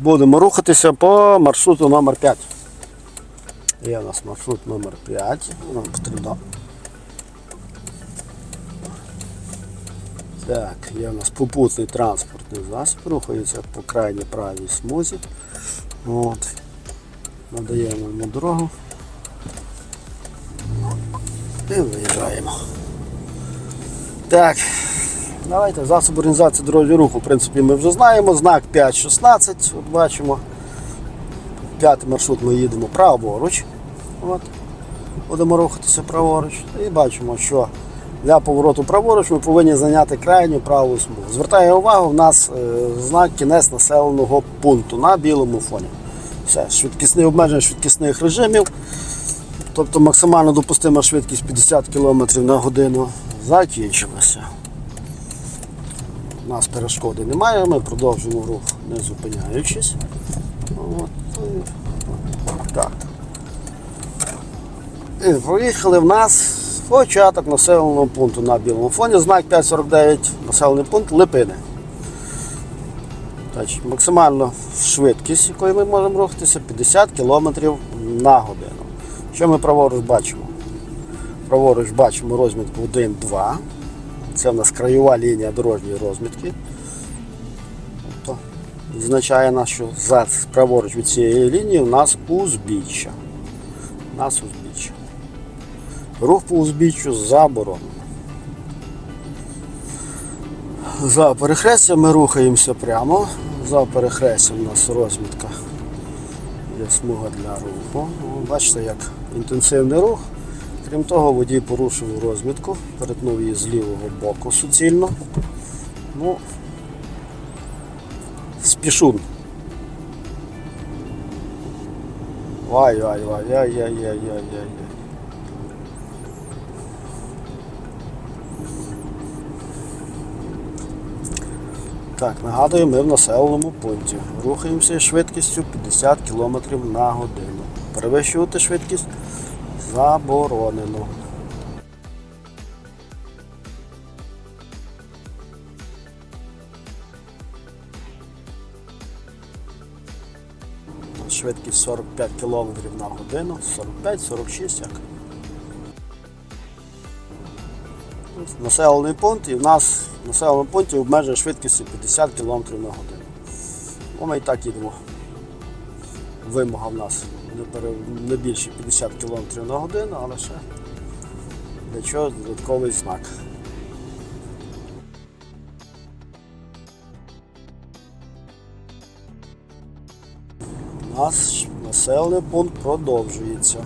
Будемо рухатися по маршруту номер 5. Є у нас маршрут номер 5. Нам потрібно. Так, є у нас попутний транспортний засіб, рухається по крайній правій смузі. От. Надаємо йому дорогу. І виїжджаємо. Так, давайте засоб організації дорожнього руху. В принципі, ми вже знаємо. Знак 5.16. От бачимо. П'ятий маршрут ми їдемо праворуч. От. Будемо рухатися праворуч. І бачимо, що для повороту праворуч ми повинні зайняти крайню праву смугу. Звертаю увагу, в нас е, знак кінець населеного пункту на білому фоні. Все, швидкісний обмеження швидкісних режимів. Тобто максимально допустима швидкість 50 км на годину закінчилася. У нас перешкоди немає, ми продовжуємо рух не зупиняючись. От, так. І поїхали в нас початок населеного пункту на білому фоні. Знак 549 населений пункт Липини. Значить, максимальна швидкість, якою ми можемо рухатися, 50 км на годину. Що ми праворуч бачимо? Праворуч бачимо розмітку 1-2. Це в нас краєва лінія дорожньої розмітки. Тобто означає нас, що праворуч від цієї лінії у нас узбіччя. У нас узбіччя. Рух по узбіччю заборонено. За перехрестям ми рухаємося прямо. За перехрестям у нас розмітка є смуга для руху. Бачите, як інтенсивний рух. Крім того, водій порушив розмітку, перетнув її з лівого боку суцільно. Ну, Спішун. Вай, вай, вай, яй яй яй яй яй яй Так, нагадую, ми в населеному пункті. Рухаємося швидкістю 50 км на годину. Перевищувати швидкість заборонено. Швидкість 45 км на годину, 45-46 як. Населений пункт і в нас в населеному пункті обмежена швидкістю 50 км на годину. Ну, ми і так їдемо. Вимога в нас не, більше 50 км на годину, але ще для чого додатковий знак. У нас населений пункт продовжується.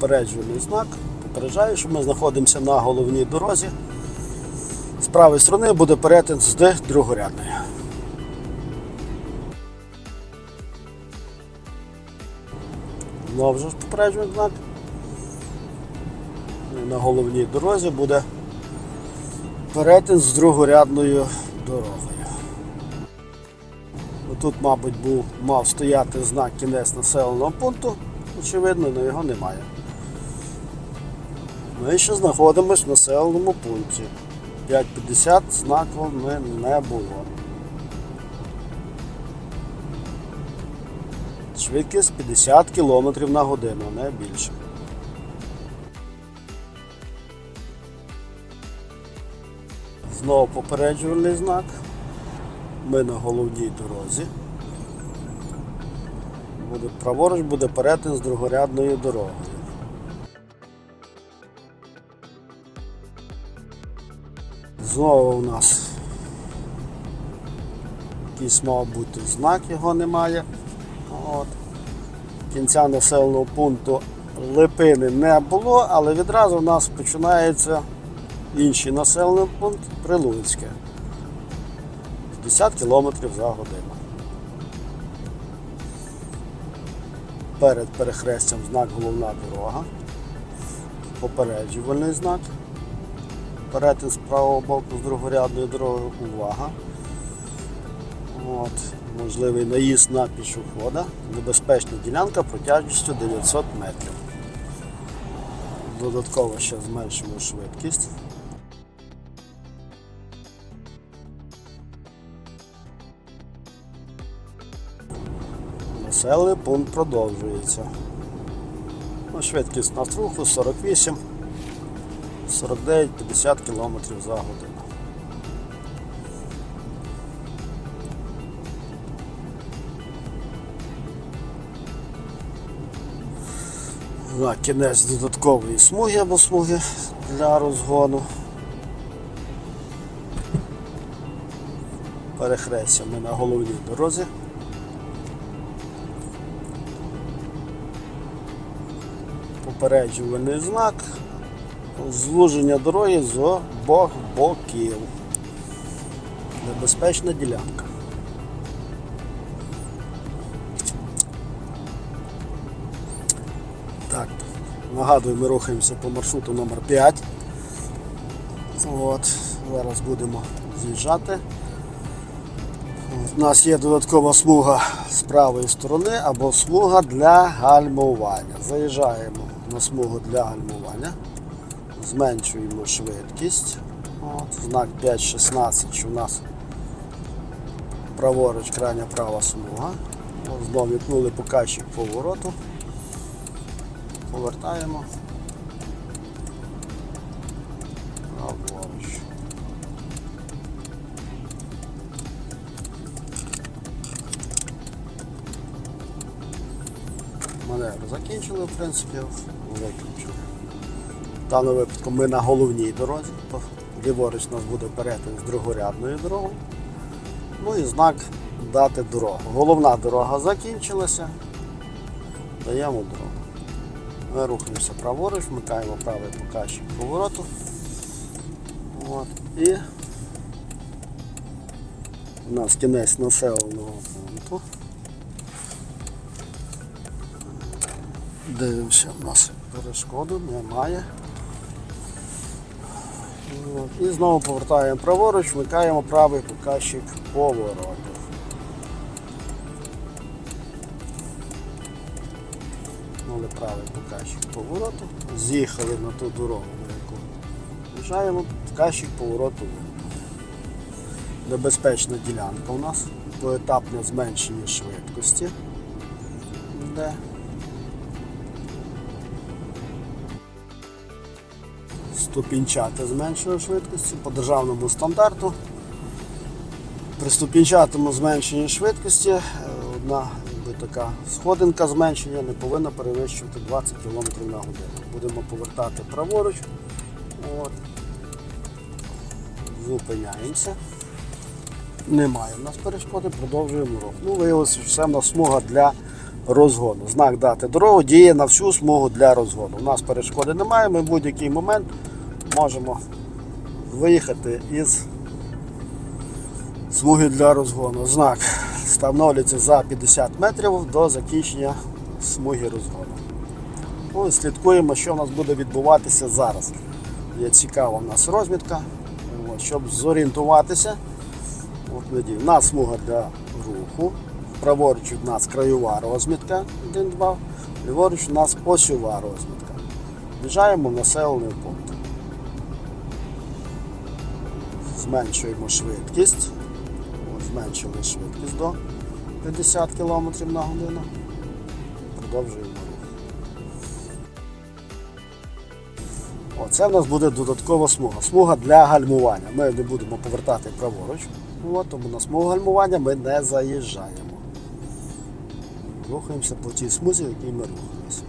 Попереджувальний знак попереджає, що ми знаходимося на головній дорозі. З правої сторони буде перетин з другорядної. Знову ж попереджувальний знак. І На головній дорозі буде перетин з другорядною дорогою. Тут, мабуть, був, мав стояти знак кінець населеного пункту, очевидно, але його немає. Ми ще знаходимося в населеному пункті. 5.50 знаку ми не було. Швидкість 50 км на годину, не більше. Знову попереджувальний знак. Ми на головній дорозі. Буде, праворуч буде перетин з другорядною дорогою. Знову у нас якийсь мав бути знак, його немає. От. Кінця населеного пункту Липини не було, але відразу у нас починається інший населений пункт Прилуцьке. 50 км за годину. Перед перехрестям знак головна дорога. Попереджувальний знак перетин з правого боку з другорядної дороги увага. От. Можливий наїзд на пішохода, небезпечна ділянка протяжністю 900 метрів. Додатково ще зменшимо швидкість. Населений пункт продовжується. Ну, швидкість на струху 48. 49, 50 км за годину. На кінець додаткової смуги або смуги для розгону. Перехрестя ми на головній дорозі. Попереджувальний знак. Звуження дороги з обох боків. Небезпечна ділянка. Так, нагадую, ми рухаємося по маршруту номер 5. От, зараз будемо з'їжджати. У нас є додаткова смуга з правої сторони або смуга для гальмування. Заїжджаємо на смугу для гальмування, зменшуємо швидкість. От, знак 5.16, що у нас праворуч крайня права смуга. Знову вікнули показчик повороту. Повертаємо. Праворуч. Маневр закінчили, в принципі, виключили. В даному випадку ми на головній дорозі. По- Ліворуч нас буде перетин з другорядною дорогою. Ну і знак дати дорогу. Головна дорога закінчилася. Даємо дорогу. Ми рухаємося праворуч, вмикаємо правий показчик повороту. От. І у нас кінець населеного пункту. Дивимося, у нас перешкоду немає. І знову повертаємо праворуч, вмикаємо правий показчик повороту. Знову правий показчик повороту. З'їхали на ту дорогу, на яку виїжджаємо, показчик повороту. Небезпечна ділянка у нас, поетапне зменшення швидкості. Де ступінчате зменшення швидкості по державному стандарту. При ступінчатому зменшенні швидкості е, одна якби, така сходинка зменшення не повинна перевищувати 20 км на годину. Будемо повертати праворуч. От. Зупиняємося. Немає в нас перешкоди, продовжуємо рух. Ну, виявилося, що це в нас смуга для розгону. Знак дати дорогу діє на всю смугу для розгону. У нас перешкоди немає, ми в будь-який момент можемо виїхати із смуги для розгону. Знак встановлюється за 50 метрів до закінчення смуги розгону. Ну, і слідкуємо, що в нас буде відбуватися зараз. Є цікава в нас розмітка, щоб зорієнтуватися. У нас смуга для руху. Праворуч у нас краєва розмітка 1-2, ліворуч у нас осьова розмітка. В'їжджаємо в населений пункт. Зменшуємо швидкість. От, зменшили швидкість до 50 км на годину. Продовжуємо рух. Оце в нас буде додаткова смуга. Смуга для гальмування. Ми не будемо повертати праворуч, От, тому на смугу гальмування ми не заїжджаємо. Рухаємося по тій смузі, в якій ми рухаємося.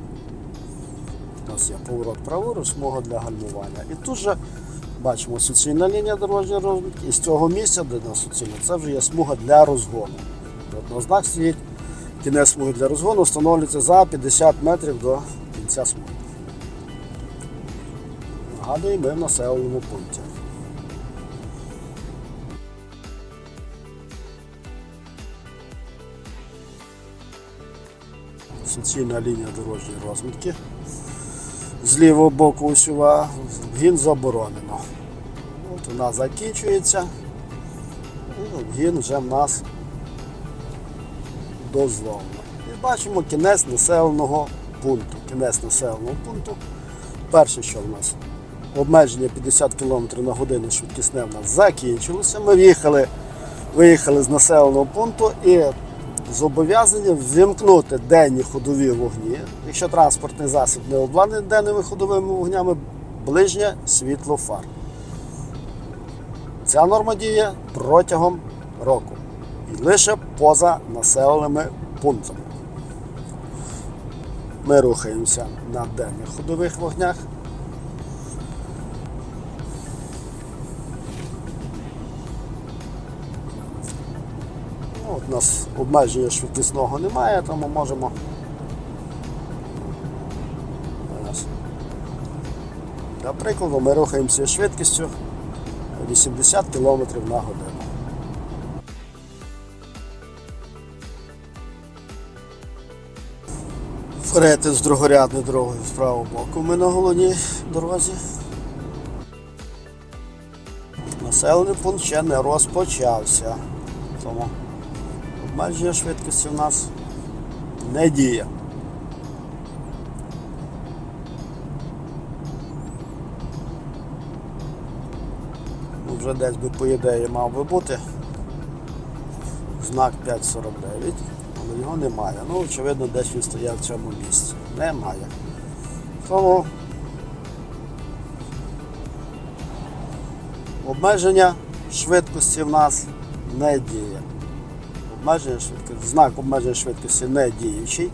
У нас є поворот праворуч, смуга для гальмування. І тут же бачимо суцільна лінія дорожньої розмітки. І з цього місця, де на суцільна, це вже є смуга для розгону. От на знак стоїть кінець смуги для розгону, встановлюється за 50 метрів до кінця смуги. Нагадую, ми в населеному пункті. Суцільна лінія дорожньої розмітки. З лівого боку усюва вгін заборонено. От вона закінчується. І вгін вже в нас дозволено. І бачимо кінець населеного пункту. Кінець населеного пункту. Перше, що в нас обмеження 50 км на годину швидкісне в нас закінчилося. Ми в'їхали, виїхали з населеного пункту і зобов'язані ввімкнути денні ходові вогні, якщо транспортний засіб не обладнаний денними ходовими вогнями, ближнє світло фар. Ця норма діє протягом року і лише поза населеними пунктами. Ми рухаємося на денних ходових вогнях. У нас обмеження швидкісного немає, тому можемо. Для прикладу, ми рухаємося швидкістю 80 км на годину. Вперед з другорядної дороги з правого боку ми на головній дорозі. Населений пункт ще не розпочався. Тому обмеження швидкості в нас не діє. Ну, Вже десь би по ідеї мав би бути знак 549, але його немає. Ну, очевидно, десь він стояв в цьому місці. Немає. Тому обмеження швидкості в нас не діє. Обмеження швидкості, знак обмеження швидкості не діючий,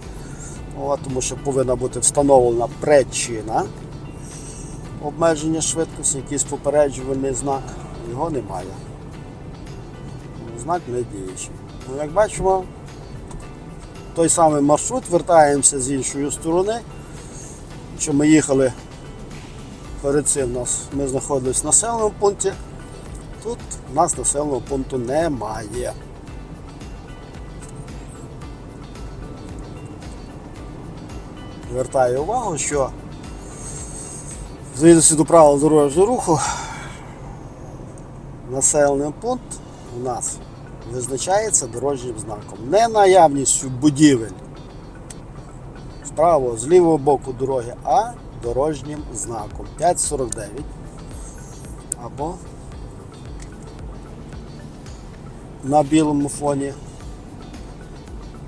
От, тому що повинна бути встановлена причина обмеження швидкості, якийсь попереджувальний знак. Його немає. Знак не діючий. Ну, як бачимо, той самий маршрут, вертаємося з іншої сторони. Що ми їхали перед цим ми знаходились в населеному пункті. Тут у нас населеного пункту немає. Звертаю увагу, що звідси до правил дорожнього руху населений пункт у нас визначається дорожнім знаком. Не наявністю будівель з з лівого боку дороги, а дорожнім знаком 549 або на білому фоні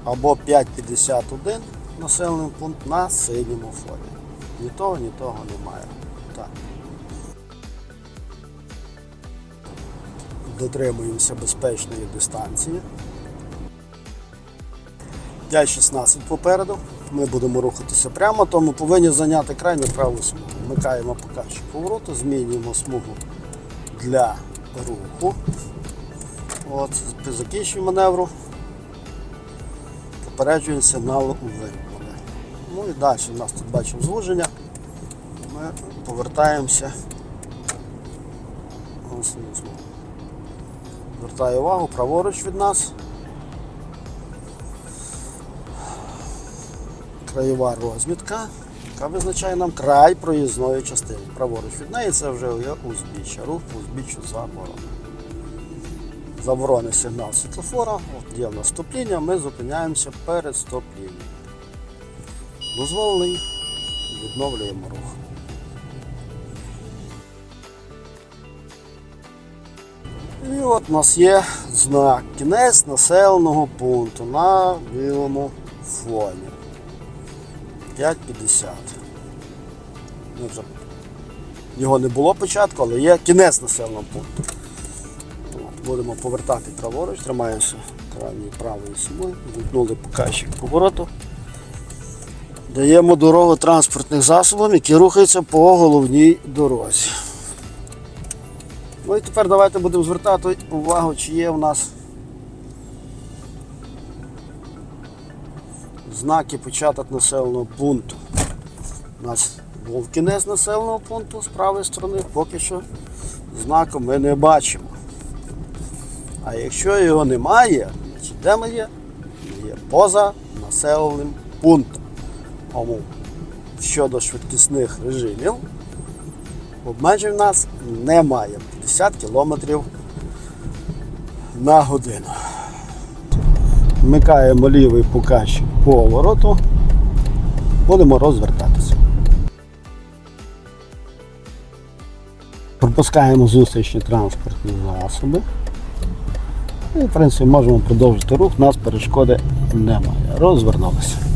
або 551 населений пункт на синьому фоні. Ні того, ні того немає. Так. Дотримуємося безпечної дистанції. 5.16 попереду. Ми будемо рухатися прямо, тому повинні зайняти крайню праву смугу. Вмикаємо показчик повороту, змінюємо смугу для руху. От, закінчуємо маневру. Попереджуємо сигнал вимкнений. І далі у нас тут бачимо звуження. Ми повертаємося. Звертаю увагу, праворуч від нас. Краєва розмітка, яка визначає нам край проїзної частини. Праворуч від неї це вже узбіччя, рух узбіччю заборонений. Заборонений сигнал світлофора, от є в нас стопління, ми зупиняємося перед стоплінням. Дозволений, відновлюємо рух. І от у нас є знак кінець населеного пункту на білому фоні. 5,50. Вже його не було початку, але є кінець населеного пункту. Будемо повертати праворуч, тримаємося правої смуги, вимкнули показчик повороту. Даємо дорогу транспортним засобам, які рухаються по головній дорозі. Ну і тепер давайте будемо звертати увагу, чи є у нас знаки початок населеного пункту. У нас був кінець населеного пункту з правої сторони, поки що знаку ми не бачимо. А якщо його немає, значить де ми є? Є поза населеним пунктом. Тому щодо швидкісних режимів, обмежень в нас немає. 50 км на годину. Вмикаємо лівий показчик повороту, будемо розвертатися. Пропускаємо зустрічні транспортні засоби. І, в принципі, можемо продовжити рух, нас перешкоди немає. Розвернулися.